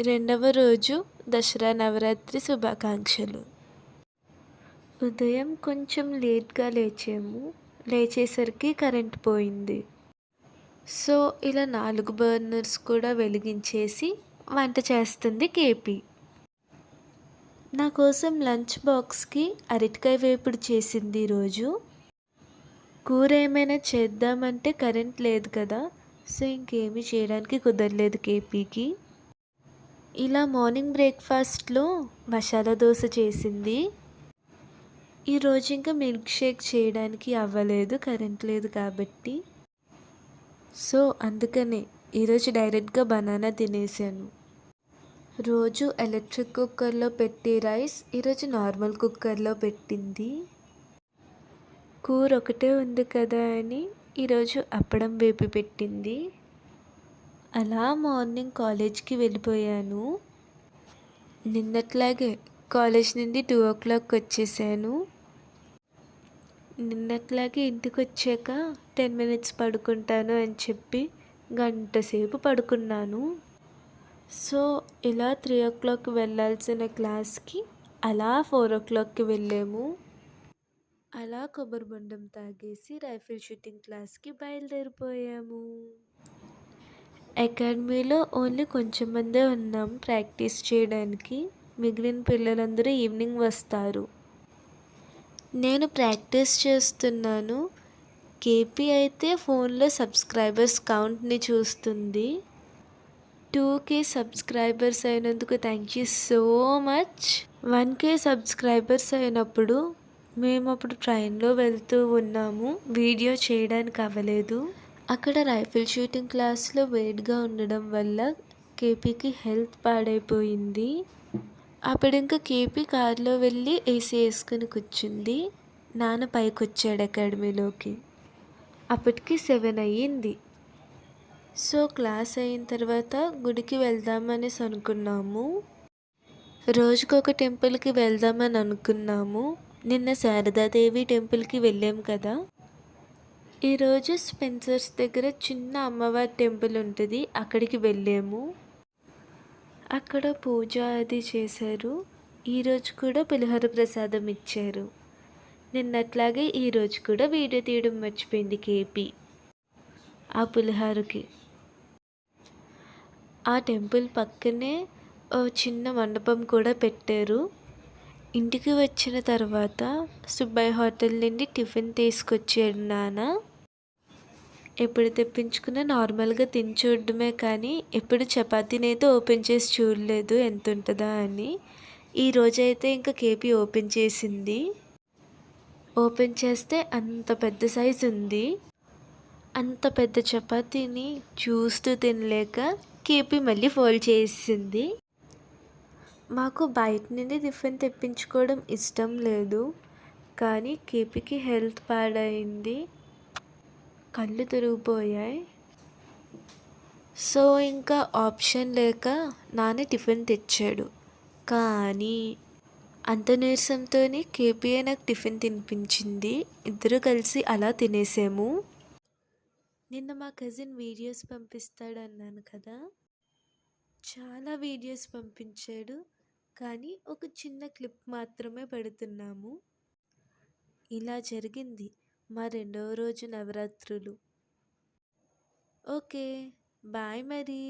రెండవ రోజు దసరా నవరాత్రి శుభాకాంక్షలు. ఉదయం కొంచెం లేట్గా లేచాము. లేచేసరికి కరెంట్ పోయింది. సో ఇలా నాలుగు బర్నర్స్ కూడా వెలిగించేసి వంట చేస్తుంది కేపీ. నా కోసం లంచ్ బాక్స్కి అరటికాయ వేపుడు చేసింది ఈరోజు. కూర ఏమైనా చేద్దామంటే కరెంట్ లేదు కదా. సో ఇంకేమీ చేయడానికి కుదరలేదు కేపీకి. ఇలా మార్నింగ్ బ్రేక్ఫాస్ట్లో మసాలా దోశ చేసింది. ఈరోజు ఇంకా మిల్క్ షేక్ చేయడానికి అవ్వలేదు కరెంట్ లేదు కాబట్టి. సో అందుకనే ఈరోజు డైరెక్ట్గా బనానా తినేసాను. రోజు ఎలక్ట్రిక్ కుక్కర్లో పెట్టి రైస్ ఈరోజు నార్మల్ కుక్కర్లో పెట్టింది. కూర ఒకటే ఉంది కదా అని ఈరోజు అప్పడం వేపి పెట్టింది. అలా మార్నింగ్ కాలేజ్కి వెళ్ళిపోయాను. నిన్నట్లాగే కాలేజ్ నుండి టూ ఓ క్లాక్ వచ్చేసాను. నిన్నట్లాగే ఇంటికి వచ్చాక టెన్ మినిట్స్ పడుకుంటాను అని చెప్పి గంట సేపు పడుకున్నాను. సో ఇలా త్రీ ఓ క్లాక్ వెళ్ళాల్సిన క్లాస్కి అలా ఫోర్ ఓ క్లాక్కి వెళ్ళాము. అలా కొబ్బరి బొండం తాగేసి రైఫిల్ షూటింగ్ క్లాస్కి బయలుదేరిపోయాము. అకాడమీలో ఓన్లీ కొంచెం మందే ఉన్నాం ప్రాక్టీస్ చేయడానికి. మిగిలిన పిల్లలందరూ ఈవినింగ్ వస్తారు. నేను ప్రాక్టీస్ చేస్తున్నాను. కేపీ అయితే ఫోన్లో సబ్స్క్రైబర్స్ కౌంట్ని చూస్తుంది. టూ కే సబ్స్క్రైబర్స్ అయినందుకు thank you so much. One K subscribers అయినప్పుడు మేము అప్పుడు ట్రైన్లో వెళ్తూ ఉన్నాము. వీడియో చేయడానికి అవ్వలేదు. అక్కడ రైఫిల్ షూటింగ్ క్లాస్లో వేడిగా ఉండడం వల్ల కేపీకి హెల్త్ పాడైపోయింది. అప్పుడు ఇంకా కేపీ కారులో వెళ్ళి ఏసీ వేసుకుని కూర్చుంది. నాన్న పైకి వచ్చాడు అకాడమీలోకి. అప్పటికి సెవెన్ అయ్యింది. సో క్లాస్ అయిన తర్వాత గుడికి వెళ్దామనేసి అనుకున్నాము. రోజుకొక టెంపుల్కి వెళ్దామని అనుకున్నాము. నిన్న శారదాదేవి టెంపుల్కి వెళ్ళాం కదా. ఈరోజు స్పెన్సర్స్ దగ్గర చిన్న అమ్మవారి టెంపుల్ ఉంటుంది. అక్కడికి వెళ్ళాము. అక్కడ పూజ అది చేశారు. ఈరోజు కూడా పులిహోర ప్రసాదం ఇచ్చారు. నిన్నట్లాగే ఈరోజు కూడా వీడియో తీయడం మర్చిపోయింది కేపీ. ఆ పులిహోరకి. ఆ టెంపుల్ పక్కనే ఓ చిన్న మండపం కూడా పెట్టారు. ఇంటికి వచ్చిన తర్వాత సుబ్బయ్య హోటల్ నుండి టిఫిన్ తీసుకొచ్చాడు నాన్న. ఎప్పుడు తెప్పించుకున్నా నార్మల్గా తిని చూడడమే కానీ ఎప్పుడు చపాతీని అయితే ఓపెన్ చేసి చూడలేదు ఎంత ఉంటుందా అని ఈరోజైతే ఇంకా కేపీ ఓపెన్ చేసింది. ఓపెన్ చేస్తే అంత పెద్ద సైజు ఉంది. అంత పెద్ద చపాతీని చూస్తూ తినలేక కేపీ మళ్ళీ ఫోల్డ్ చేసింది. మాకు బయట నుండి టిఫిన్ తెప్పించుకోవడం ఇష్టం లేదు. కానీ కేపీకి హెల్త్ పాడైంది. కళ్ళు తిరిగిపోయాయి. సో ఇంకా ఆప్షన్ లేక నాన్న టిఫిన్ తెచ్చాడు. కానీ అంత నీరసంతో కేపీఏ నాకు టిఫిన్ తినిపించింది. ఇద్దరు కలిసి అలా తినేసాము. నిన్న మా కజిన్ వీడియోస్ పంపిస్తాడన్నాను కదా. చాలా వీడియోస్ పంపించాడు. కానీ ఒక చిన్న క్లిప్ మాత్రమే పెడుతున్నాము. ఇలా జరిగింది. మా రెండవ రోజు నవరాత్రులు. ఓకే. బాయ్ మరి.